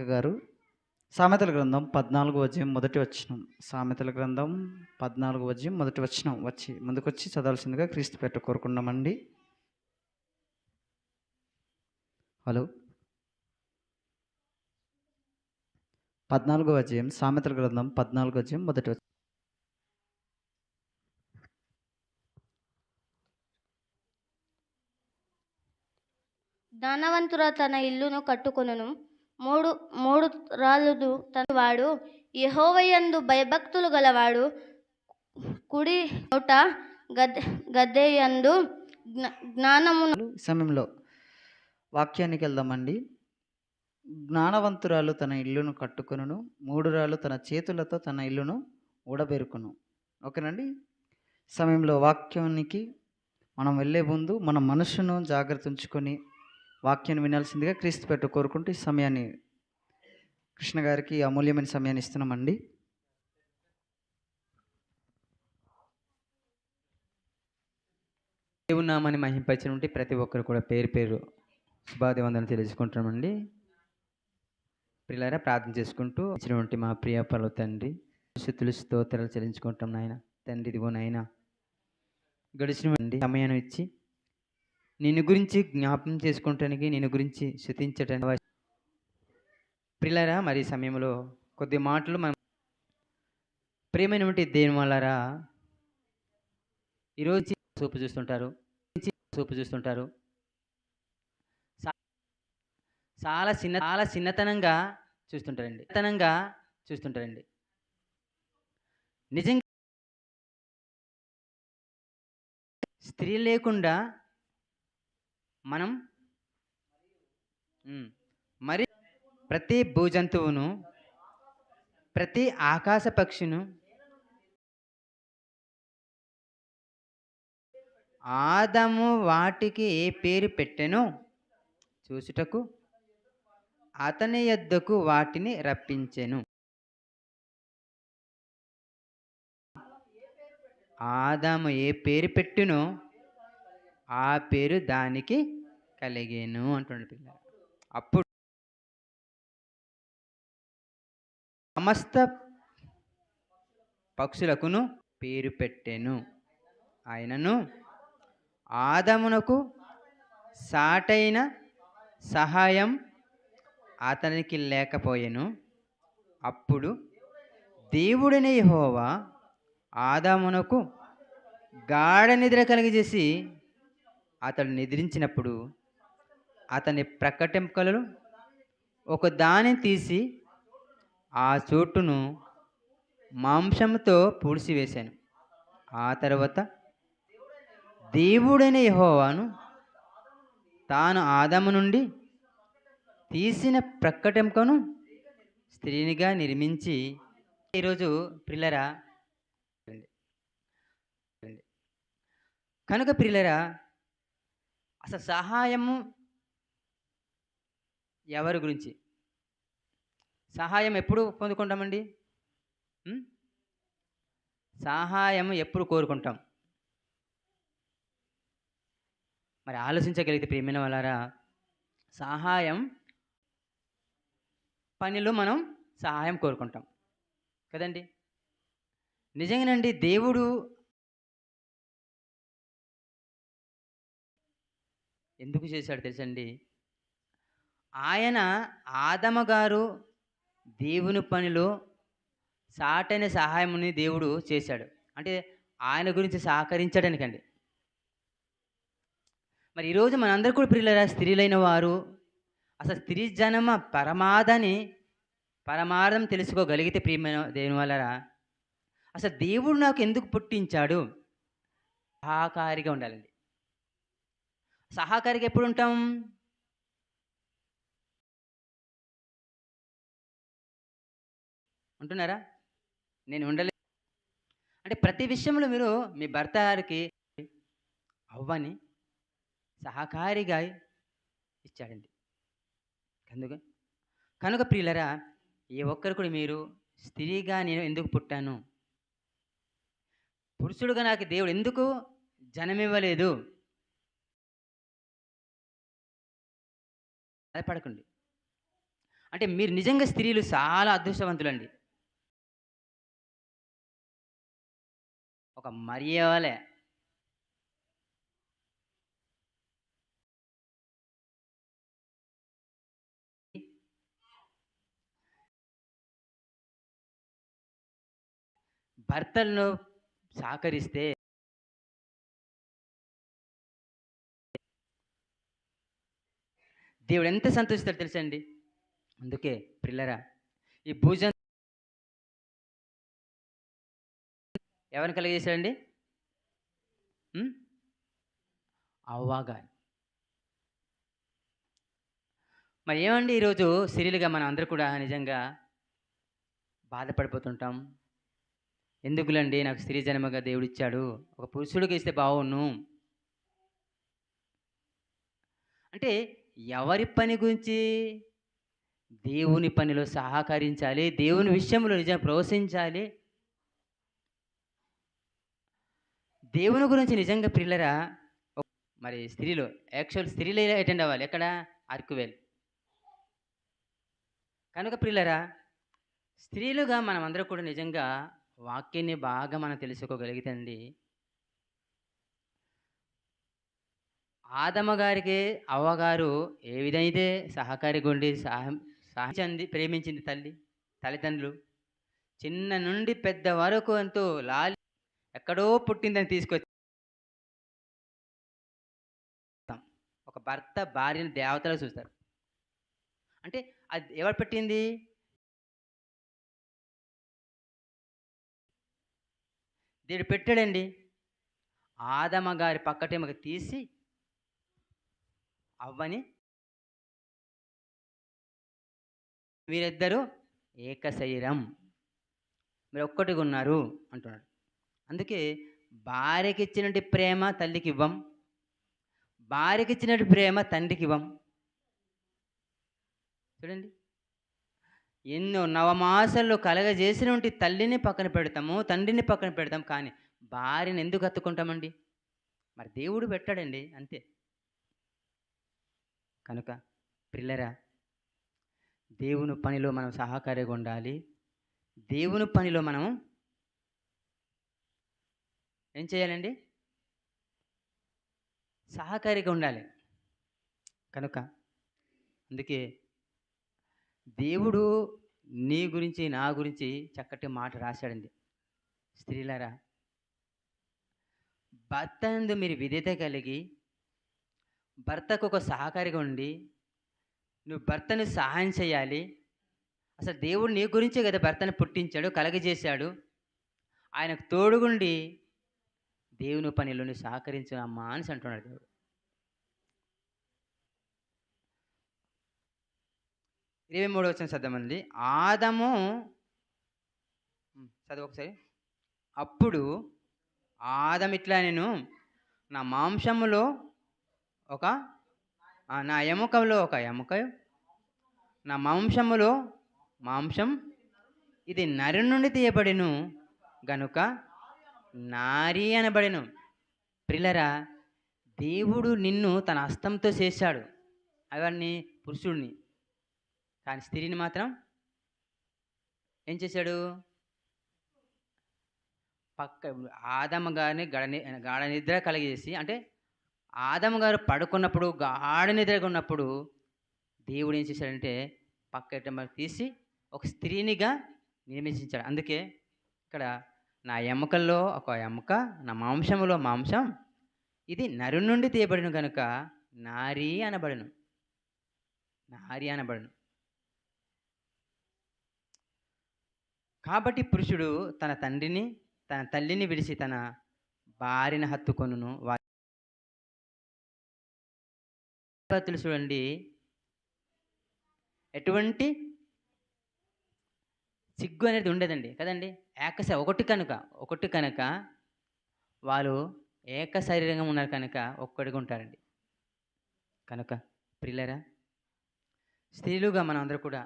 మౌనిక గారు సామెతల గ్రంథం పద్నాలుగు వజ్యం మొదటి వచ్చినం సామెతల గ్రంథం పద్నాలుగు వజ్యం మొదటి వచ్చినం వచ్చి ముందుకొచ్చి చదవాల్సిందిగా క్రీస్తు పెట్ట కోరుకున్నామండి హలో. పద్నాలుగో అధ్యాయం సామెతల గ్రంథం పద్నాలుగో అధ్యాయం మొదటి వచనం. ధనవంతుర తన ఇల్లును కట్టుకొనును. మూడు మూడు రాళ్ళును తనవాడు యహోవయందు భయభక్తులు గలవాడు కుడి నోట గద్దె గద్దెయందు జ్ఞానము సమయంలో వాక్యానికి వెళ్దామండి. జ్ఞానవంతురాలు తన ఇల్లును కట్టుకొనును మూడు రాళ్ళు తన చేతులతో తన ఇల్లును ఊడబెరుకును. ఓకేనండి? సమయంలో వాక్యానికి మనం వెళ్ళే ముందు మన మనసును జాగ్రత్త ఉంచుకొని వాక్యాన్ని వినాల్సిందిగా క్రీస్తు పెట్టు కోరుకుంటూ ఈ సమయాన్ని కృష్ణ గారికి అమూల్యమైన సమయాన్ని ఇస్తున్నామండి. దేవుని నామాన్ని మహింపరిచిన ఉంటే ప్రతి ఒక్కరు కూడా పేరు పేరు శుభాదివందన తెలుసుకుంటామండి పిల్లరా ప్రార్థన చేసుకుంటూ ఇచ్చినటువంటి మా ప్రియ పలు తండ్రి శుతులు స్తోత్రాలు చెల్లించుకుంటాం నాయన. తండ్రి ఇదిగో నాయన గడిచినవండి సమయాన్ని ఇచ్చి నిన్ను గురించి జ్ఞాపకం చేసుకోవటానికి నిన్ను గురించి శృతించటానికి ప్రిల్లరా మరి సమయంలో కొద్ది మాటలు మనం ప్రేమైనటువంటి దేని వల్లరా ఈరోజు చూపు చూస్తుంటారు చూపు చూస్తుంటారు. చాలా చిన్న చాలా చిన్నతనంగా చూస్తుంటారండి తనంగా చూస్తుంటారండి. నిజంగా స్త్రీ లేకుండా మనం మరి ప్రతి భూజంతువును ప్రతి ఆకాశ పక్షిను ఆదము వాటికి ఏ పేరు పెట్టెనో చూసుటకు అతని యొద్దకు వాటిని రప్పించెను. ఆదాము ఏ పేరు పెట్టునో ఆ పేరు దానికి కలిగేను అంటుండే పిల్ల అప్పుడు సమస్త పక్షులకును పేరు పెట్టెను. ఆయనను ఆదమునకు సాటైన సహాయం అతనికి లేకపోయెను. అప్పుడు దేవుడిని హోవా ఆదామునకు గాఢ నిద్ర కలిగజేసి అతడు నిద్రించినప్పుడు అతని ప్రకటింపకలు ఒక దాని తీసి ఆ చోటును మాంసంతో పూడ్చివేశాను. ఆ తర్వాత దేవుడైన యహోవాను తాను ఆదము నుండి తీసిన ప్రక్కటెంకను స్త్రీనిగా నిర్మించి ఈరోజు ప్రిల్లరా కనుక ప్రిల్లరా అసలు సహాయము ఎవరి గురించి? సహాయం ఎప్పుడు పొందుకుంటామండి? సహాయం ఎప్పుడు కోరుకుంటాం? మరి ఆలోచించగలిగితే ప్రేమైన వాళ్ళారా? సహాయం పనిలో మనం సహాయం కోరుకుంటాం. కదండి? నిజంగానండి దేవుడు ఎందుకు చేశాడు తెలుసండి? ఆయన ఆదమగారు దేవుని పనిలో సాటైన సహాయముని దేవుడు చేశాడు. అంటే ఆయన గురించి సహకరించడానికండి. మరి ఈరోజు మనందరూ కూడా ప్రియులరా స్త్రీలైన వారు అసలు స్త్రీ జనమ పరమాదని పరమార్థం తెలుసుకోగలిగితే ప్రియమైన దేవుని వల్లరా అసలు దేవుడు నాకు ఎందుకు పుట్టించాడు? సహకారిగా ఉండాలండి. సహకారిగా ఎప్పుడు ఉంటాం? ఉంటున్నారా? నేను ఉండలే. అంటే ప్రతి విషయంలో మీరు మీ భర్త గారికి అవ్వని సహకారిగా ఇచ్చాడండి. కనుక కనుక ప్రియులరా ఏ ఒక్కరు కూడా మీరు స్త్రీగా నేను ఎందుకు పుట్టాను? పురుషుడుగా నాకు దేవుడు ఎందుకు జనమివ్వలేదు? అది పడకండి అంటే మీరు నిజంగా స్త్రీలు చాలా అదృష్టవంతులండి. ఒక మరియవలే భర్తలను సహకరిస్తే దేవుడు ఎంత సంతోషిస్తాడు తెలుసండి అందుకే పిల్లరా ఈ భూజం ఎవరిని కలిగజేశాడండి అవ్వగారు అవ్వగా మరి ఏమండి ఈరోజు సిరియల్గా మనం అందరూ కూడా నిజంగా బాధపడిపోతుంటాం? ఎందుకులండి నాకు స్త్రీ జన్మగా దేవుడిచ్చాడు ఒక పురుషుడికి ఇస్తే బాగున్ను అంటే ఎవరి పని గురించి? దేవుని పనిలో సహకరించాలి దేవుని విషయంలో నిజంగా ప్రోత్సహించాలి దేవుని గురించి నిజంగా ప్రియులరా మరి స్త్రీలు యాక్చువల్ స్త్రీలు అటెండ్ అవ్వాలి. ఎక్కడ? అర్కువేల్. కనుక ప్రియులరా స్త్రీలుగా మనం అందరూ కూడా నిజంగా వాక్యాన్ని బాగా మనం తెలుసుకోగలిగితే ఆదమ గారికి అవ్వగారు ఏ విధైతే సహకారి గుండి సహ సహించింది ప్రేమించింది తల్లి తల్లిదండ్రులు? చిన్న నుండి పెద్ద వరకు ఎంతో లాలి ఎక్కడో పుట్టిందని తీసుకొచ్చి ఒక భర్త భార్యను దేవతలు చూస్తారు. అంటే అది ఎవరు పెట్టింది? దేవుడు పెట్టాడండి. ఆదమ గారి పక్కటేమకి తీసి అవ్వని వీరిద్దరూ ఏక శరీరం మీరు ఒక్కటిగా ఉన్నారు అంటున్నాడు. అందుకే భార్యకి ఇచ్చినటువంటి ప్రేమ తల్లికి ఇవ్వం భార్యకి ఇచ్చినటువంటి ప్రేమ తండ్రికి ఇవ్వం చూడండి. ఎన్నో నవమాసాలు కలగజేసినటువంటి తల్లిని పక్కన పెడతాము తండ్రిని పక్కన పెడతాం కానీ భార్యను ఎందుకు అత్తుకుంటామండి మరి దేవుడు పెట్టాడండి అంతే. కనుక పిల్లరా దేవుని పనిలో మనం సహకారిగా ఉండాలి. దేవుని పనిలో మనం ఏం చేయాలండి? సహకారిగా ఉండాలి. కనుక అందుకే దేవుడు నీ గురించి నా గురించి చక్కటి మాట రాశాడండి. స్త్రీలారా భర్త ఎందు మీరు విధేత కలిగి భర్తకు ఒక సహకారిగా ఉండి నువ్వు భర్తను సహాయం చేయాలి. అసలు దేవుడు నీ గురించే కదా భర్తను పుట్టించాడు కలగజేశాడు. ఆయనకు తోడుగుండి దేవుని పనిలోని సహకరించిన సహకరించు అమ్మా అని అంటున్నాడు దేవుడు. ఇరవై మూడు వచ్చిన చదవండి ఆదము చదువు ఒకసారి. అప్పుడు ఆదం ఇట్లా నేను నా మాంసములో ఒక నా ఎముకలో ఒక ఎముక నా మాంసములో మాంసం ఇది నరు నుండి తీయబడిను గనుక నారి అనబడెను. ప్రిలరా దేవుడు నిన్ను తన హస్తంతో చేశాడు. అవన్నీ పురుషుడిని. కానీ స్త్రీని మాత్రం ఏం చేశాడు? పక్క ఆదమ్మ గారిని గడ ని- గాఢ నిద్ర కలిగేసి అంటే ఆదమ్మ గారు పడుకున్నప్పుడు గాఢ నిద్రగా ఉన్నప్పుడు దేవుడు ఏం చేశాడంటే పక్క తీసి ఒక స్త్రీనిగా నిర్మించాడు అందుకే ఇక్కడ నా ఎముకల్లో ఒక ఎముక నా మాంసములో మాంసం ఇది నరు నుండి తీయబడిన కనుక నారీ అనబడను. నారి అనబడును. కాబట్టి పురుషుడు తన తండ్రిని తన తల్లిని విడిచి తన భార్యను హత్తుకొను వారి చూడండి. ఎటువంటి సిగ్గు అనేది ఉండదండి. కదండి? ఏకశ ఒకటి కనుక ఒకటి కనుక వాళ్ళు ఏక శరీరంగా ఉన్నారు కనుక ఒక్కడిగా ఉంటారండి. కనుక ప్రిల్లరా స్త్రీలుగా మనం అందరూ కూడా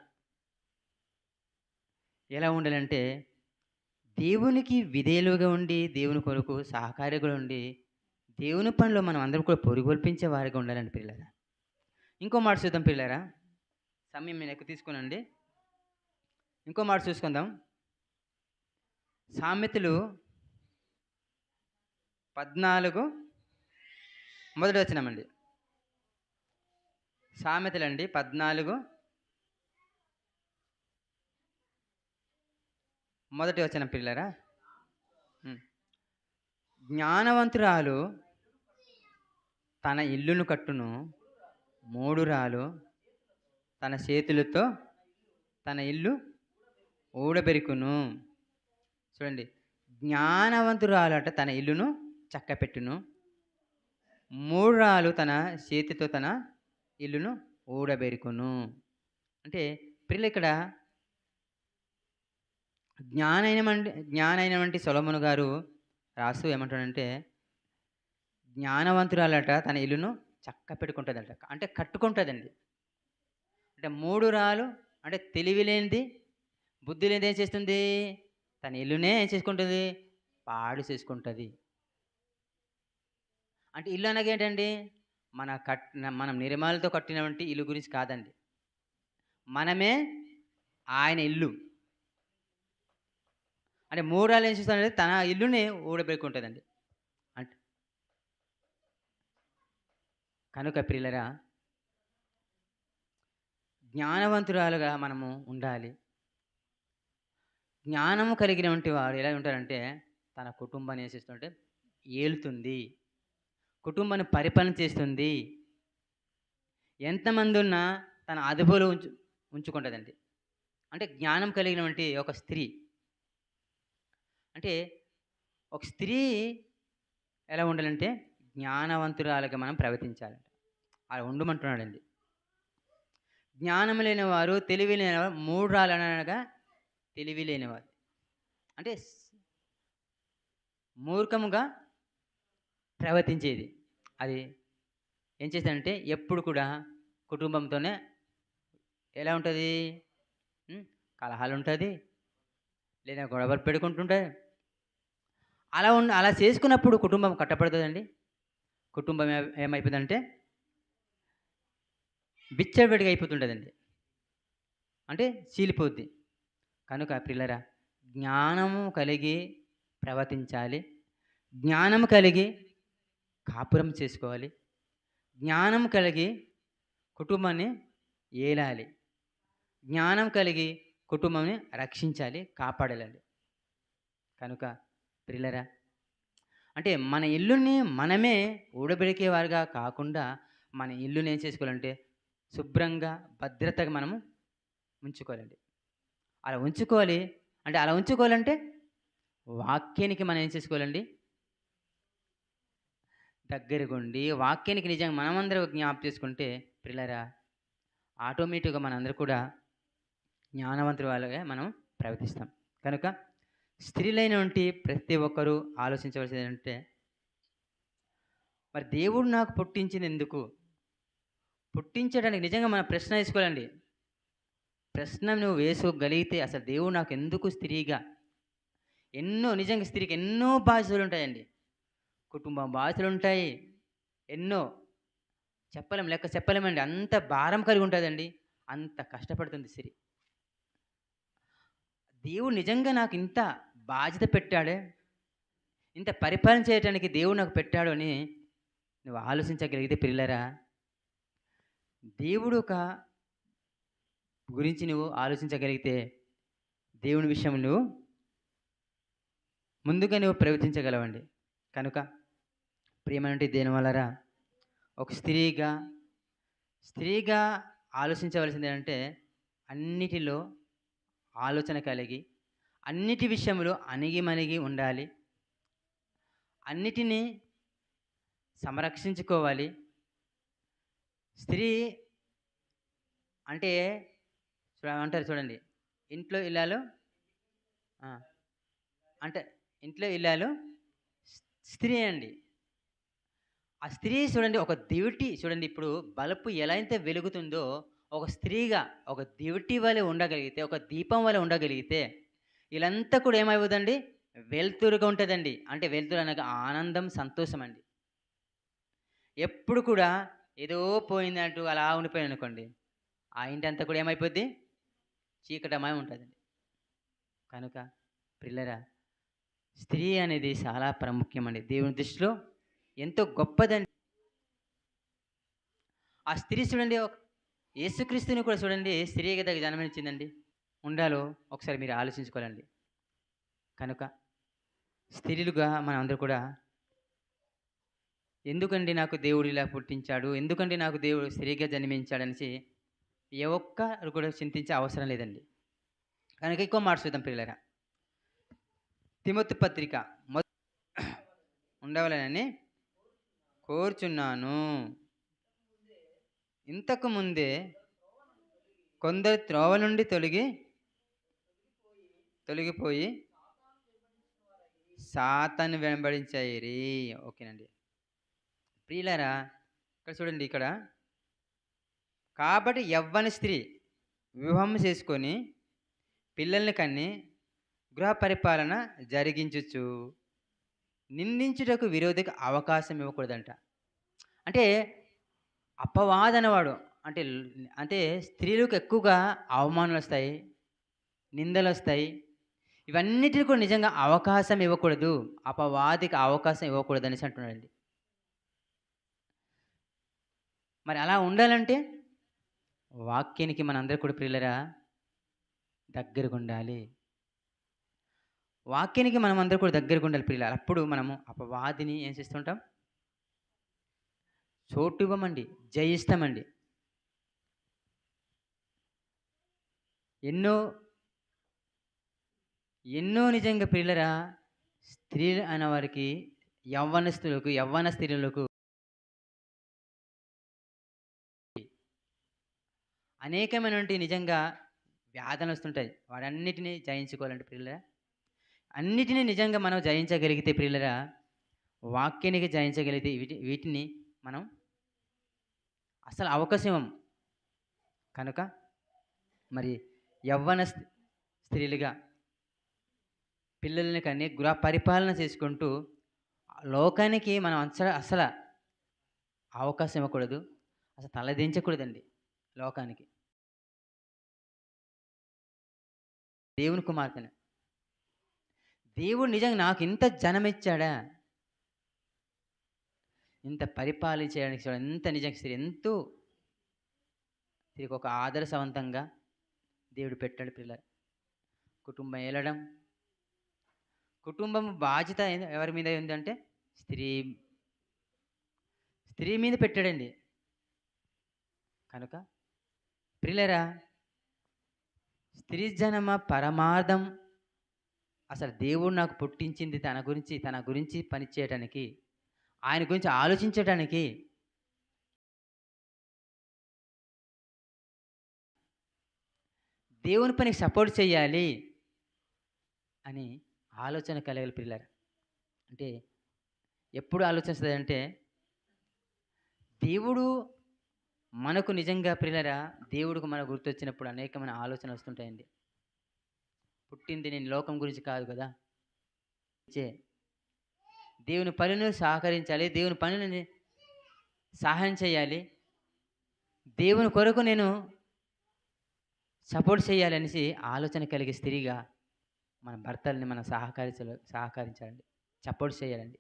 ఎలా ఉండాలంటే దేవునికి విధేయులుగా ఉండి దేవుని కొరకు సహకారిగా ఉండి దేవుని పనిలో మనం అందరం కూడా పొరుగొల్పించే వారిగా ఉండాలండి పిల్లరా ఇంకో మాట చూద్దాం పిల్లరా సమయం నేను ఎక్కువ తీసుకునండి ఇంకో మాట చూసుకుందాం. సామెతలు పద్నాలుగు మొదటి వచ్చినామండి సామెతలండి పద్నాలుగు మొదటి వచ్చిన పిల్లరా? జ్ఞానవంతురాలు తన ఇల్లును కట్టును మూడు రాలు తన చేతులతో తన ఇల్లు ఊడబెరుకును. చూడండి. జ్ఞానవంతురాలు తన ఇల్లును చక్కపెట్టును. మూడు రాలు తన చేతితో తన ఇల్లును ఊడబెరుకును. అంటే పిల్లలు ఇక్కడ జ్ఞానైనమంటి జ్ఞానైనటువంటి సొలమును గారు రాసు ఏమంటాడంటే జ్ఞానవంతురాలట తన ఇల్లును చక్క పెట్టుకుంటుందట అంటే కట్టుకుంటుందండి. అంటే మూడు రాలు అంటే తెలివి లేనిది బుద్ధి లేనిది ఏం చేస్తుంది? తన ఇల్లునే ఏం చేసుకుంటుంది. పాడు చేసుకుంటుంది. అంటే ఇల్లు అనగా ఏంటండి? మన కట్ మనం నిర్మాలతో కట్టినటువంటి ఇల్లు గురించి కాదండి. మనమే ఆయన ఇల్లు. అంటే మూడాలు ఏం చేస్తాడంటే తన ఇల్లుని ఊడబెట్టుకుంటుందండి. అంటే కనుక ప్రియులరా జ్ఞానవంతురాలుగా మనము ఉండాలి. జ్ఞానము కలిగినటువంటి వాడు ఎలా ఉంటారంటే తన కుటుంబాన్ని ఏం ఏలుతుంది. కుటుంబాన్ని పరిపాలన చేస్తుంది. ఎంతమంది ఉన్నా తన అదుపులో ఉంచు ఉంచుకుంటుందండి. అంటే జ్ఞానం కలిగినటువంటి ఒక స్త్రీ. అంటే ఒక స్త్రీ ఎలా ఉండాలంటే జ్ఞానవంతురాలుగా మనం ప్రవర్తించాలంట అలా ఉండమంటున్నాడండి. జ్ఞానం లేని వారు తెలివి లేని వారు మూడు రాలనగా తెలివి లేనివారు అంటే మూర్ఖముగా ప్రవర్తించేది. అది ఏం చేస్తాడంటే ఎప్పుడు కూడా కుటుంబంతోనే ఎలా ఉంటుంది? కలహాలు ఉంటుంది లేదా గొడవలు పెట్టుకుంటుంటుంది అలా ఉన్న అలా చేసుకున్నప్పుడు కుటుంబం కట్టపడుతుందండి కుటుంబం ఏమైపోతుందంటే బిచ్చబడిగా అయిపోతుంటుందండి. అంటే చీలిపోద్ది. కనుక పిల్లరా జ్ఞానము కలిగి ప్రవర్తించాలి. జ్ఞానము కలిగి కాపురం చేసుకోవాలి. జ్ఞానం కలిగి కుటుంబాన్ని ఏలాలి. జ్ఞానం కలిగి కుటుంబాన్ని రక్షించాలి కాపాడాలి. కనుక ప్రిల్లరా అంటే మన ఇల్లుని మనమే ఊడబెడికేవారుగా కాకుండా మన ఇల్లుని ఏం చేసుకోవాలంటే శుభ్రంగా భద్రతగా మనము ఉంచుకోవాలండి. అలా ఉంచుకోవాలి. అంటే అలా ఉంచుకోవాలంటే వాక్యానికి మనం ఏం చేసుకోవాలండి? దగ్గరగుండి వాక్యానికి నిజంగా మనమందరం జ్ఞాప చేసుకుంటే పిల్లరా ఆటోమేటిక్గా మనందరూ కూడా జ్ఞానవంతుల వాళ్ళగా మనం ప్రవర్తిస్తాం. కనుక స్త్రీలైనటువంటి ప్రతి ఒక్కరూ ఆలోచించవలసింది ఏంటంటే మరి దేవుడు నాకు పుట్టించింది ఎందుకు పుట్టించడానికి నిజంగా మన ప్రశ్న వేసుకోవాలండి. ప్రశ్న నువ్వు వేసుకోగలిగితే అసలు దేవుడు నాకు ఎందుకు స్త్రీగా? ఎన్నో నిజంగా స్త్రీకి ఎన్నో బాధ్యతలు ఉంటాయండి. కుటుంబం బాధ్యతలు ఉంటాయి. ఎన్నో. చెప్పలేం లెక్క చెప్పలేమండి. అంత భారం కలిగి ఉంటుందండి. అంత కష్టపడుతుంది స్త్రీ. దేవుడు నిజంగా నాకు ఇంత బాధ్యత పెట్టాడే? ఇంత పరిపాలన చేయడానికి దేవుడు నాకు పెట్టాడు అని నువ్వు ఆలోచించగలిగితే పిల్లరా దేవుడు ఒక గురించి నువ్వు ఆలోచించగలిగితే దేవుని విషయం నువ్వు ముందుగా నువ్వు ప్రవర్తించగలవండి. కనుక ప్రియమైనటువంటి దేని వలరా ఒక స్త్రీగా స్త్రీగా ఆలోచించవలసింది ఏంటంటే అన్నిటిలో ఆలోచన కలిగి అన్నిటి విషయంలో అణిగిమణిగి ఉండాలి అన్నిటినీ సంరక్షించుకోవాలి. స్త్రీ అంటే అంటారు చూడండి. ఇంట్లో ఇల్లాలు అంటే ఇంట్లో ఇల్లాలు స్త్రీ అండి. ఆ స్త్రీ చూడండి ఒక దివిటి చూడండి ఇప్పుడు బలుపు ఎలా అయితే వెలుగుతుందో ఒక స్త్రీగా ఒక దివిటి వలె ఉండగలిగితే ఒక దీపం వలె ఉండగలిగితే వీళ్ళంతా కూడా ఏమైపోదండి వెలుతురుగా ఉంటుందండి. అంటే వెలుతురు అనగా ఆనందం సంతోషం అండి. ఎప్పుడు కూడా ఏదో పోయిందంటూ అలా ఉండిపోయింది అనుకోండి ఆ ఇంటి అంతా కూడా ఏమైపోద్ది? చీకటమై ఉంటుందండి. కనుక పిల్లరా స్త్రీ అనేది చాలా ప్రాముఖ్యమండి. దేవుని దృష్టిలో ఎంతో గొప్పదండి. ఆ స్త్రీ చూడండి యేసుక్రీస్తుని కూడా చూడండి స్త్రీకి దగ్గర జన్మనిచ్చిందండి ఉండాలో ఒకసారి మీరు ఆలోచించుకోవాలండి. కనుక స్త్రీలుగా మనం అందరూ కూడా ఎందుకండి నాకు దేవుడు ఇలా పుట్టించాడు? ఎందుకండి నాకు దేవుడు స్త్రీగా జన్మించాడనేసి ఏ ఒక్కరు కూడా చింతించే అవసరం లేదండి. కనుక ఎక్కువ మాట చూద్దాం పిల్లరా తిమోతి పత్రిక ఉండవలేనని ఉండవలనని కోరుచున్నాను. ఇంతకు ముందే కొందరు త్రోవ నుండి తొలగి తొలగిపోయి సాతాన్ని వెంబడించాయి ఓకేనండి. ప్రియులరా ఇక్కడ చూడండి ఇక్కడ కాబట్టి యవ్వన స్త్రీ వివాహం చేసుకొని పిల్లల్ని కన్ని గృహ పరిపాలన జరిగించచ్చు నిందించుటకు విరోధికి అవకాశం ఇవ్వకూడదంట. అంటే అపవాదనవాడు అంటే అంటే స్త్రీలకు ఎక్కువగా అవమానాలు వస్తాయి నిందలు వస్తాయి. ఇవన్నిటిని కూడా నిజంగా అవకాశం ఇవ్వకూడదు అపవాదికి అవకాశం ఇవ్వకూడదు అనేసి అంటున్నాడండి. మరి అలా ఉండాలంటే వాక్యానికి మనందరూ కూడా ప్రియులరా దగ్గరగా ఉండాలి వాక్యానికి మనం అందరూ కూడా దగ్గరగా ఉండాలి ప్రియుల అప్పుడు మనము అపవాదిని ఏం చేస్తుంటాం? చోటు ఇవ్వమండి జయిస్తామండి. ఎన్నో ఎన్నో నిజంగా పిల్లరా స్త్రీలు అనే వారికి యవ్వనస్తులకు యవ్వన స్త్రీలకు అనేకమైనటువంటి నిజంగా వ్యాధులు వస్తుంటాయి. వాడన్నిటినీ జయించుకోవాలంటే పిల్లరా అన్నిటినీ నిజంగా మనం జయించగలిగితే పిల్లరా వాక్యానికి జయించగలిగితే వీటి వీటిని మనం అసలు అవకాశం కనుక మరి యవ్వన స్త్రీలుగా పిల్లల్ని కానీ గృహ పరిపాలన చేసుకుంటూ లోకానికి మనం అసలు అసలు అవకాశం ఇవ్వకూడదు అసలు తలదించకూడదండి లోకానికి. దేవుని కుమార్తెను. దేవుడు నిజంగా నాకు ఇంత జనం ఇచ్చాడా ఇంత పరిపాలించడానికి ఎంత నిజంగా స్త్రీ ఎంతో స్త్రీకి ఒక ఆదర్శవంతంగా దేవుడు పెట్టాడు పిల్లలు. కుటుంబం ఏలడం కుటుంబం బాధ్యత ఎవరి మీద ఉందంటే స్త్రీ స్త్రీ మీద పెట్టాడండి. కనుక ప్రిల్లరా స్త్రీ జనమ పరమార్థం. అసలు దేవుడు నాకు పుట్టించింది తన గురించి తన గురించి పనిచేయటానికి ఆయన గురించి ఆలోచించటానికి. దేవుని పనికి సపోర్ట్ చేయాలి అని ఆలోచన కలగలి పిల్లలు అంటే ఎప్పుడు ఆలోచిస్తుంది అంటే దేవుడు మనకు నిజంగా పిల్లరా దేవుడికి మన గుర్తొచ్చినప్పుడు అనేకమైన ఆలోచన వస్తుంటాయండి. పుట్టింది నేను లోకం గురించి కాదు కదా. చే దేవుని పనులను సహకరించాలి దేవుని పనులని సహాయం చేయాలి దేవుని కొరకు నేను సపోర్ట్ చేయాలనేసి ఆలోచన కలిగే స్త్రీగా మన భర్తల్ని మనం సహకరించ సహకరించాలండి. సపోర్ట్ చేయాలండి.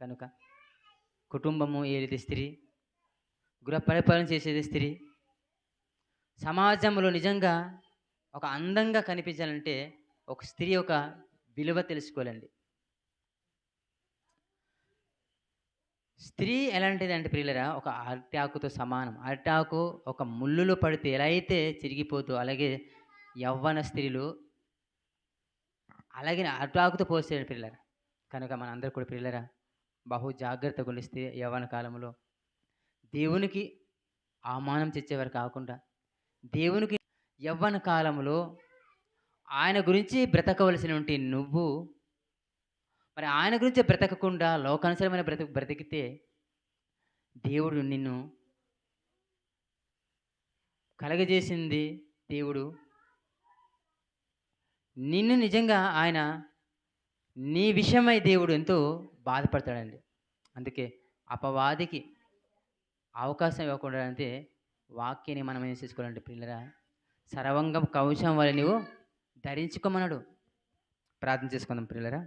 కనుక కుటుంబము ఏది స్త్రీ గృహ పరిపాలన చేసేది స్త్రీ. సమాజంలో నిజంగా ఒక అందంగా కనిపించాలంటే ఒక స్త్రీ ఒక విలువ తెలుసుకోవాలండి. స్త్రీ ఎలాంటిది అంటే ప్రియులరా ఒక అరటాకుతో సమానం. అరటాకు ఒక ముళ్ళులో పడితే ఎలా అయితే చిరిగిపోతూ అలాగే యవ్వన స్త్రీలు అలాగే అరటాకుతో పోస్తాడు పిల్లరా కనుక మన అందరు కూడా పిల్లరా బహు జాగ్రత్తగా స్త్రీ యవ్వన కాలంలో దేవునికి అవమానం తెచ్చేవారు కాకుండా దేవునికి యవ్వన కాలంలో ఆయన గురించి బ్రతకవలసినటువంటి నువ్వు మరి ఆయన గురించి బ్రతకకుండా లోకానుసరమైన బ్రతుకు బ్రతికితే దేవుడు నిన్ను కలగజేసింది దేవుడు. నిన్ను నిజంగా ఆయన నీ విషయమై దేవుడు ఎంతో బాధపడతాడండి. అందుకే అపవాదికి అవకాశం ఇవ్వకుండా అంటే వాక్యాన్ని మనం ఏం చేసుకోవాలంటే పిల్లరా సర్వంగం కవచం వల్ల నువ్వు ధరించుకోమన్నాడు. ప్రార్థన చేసుకుందాం పిల్లరా.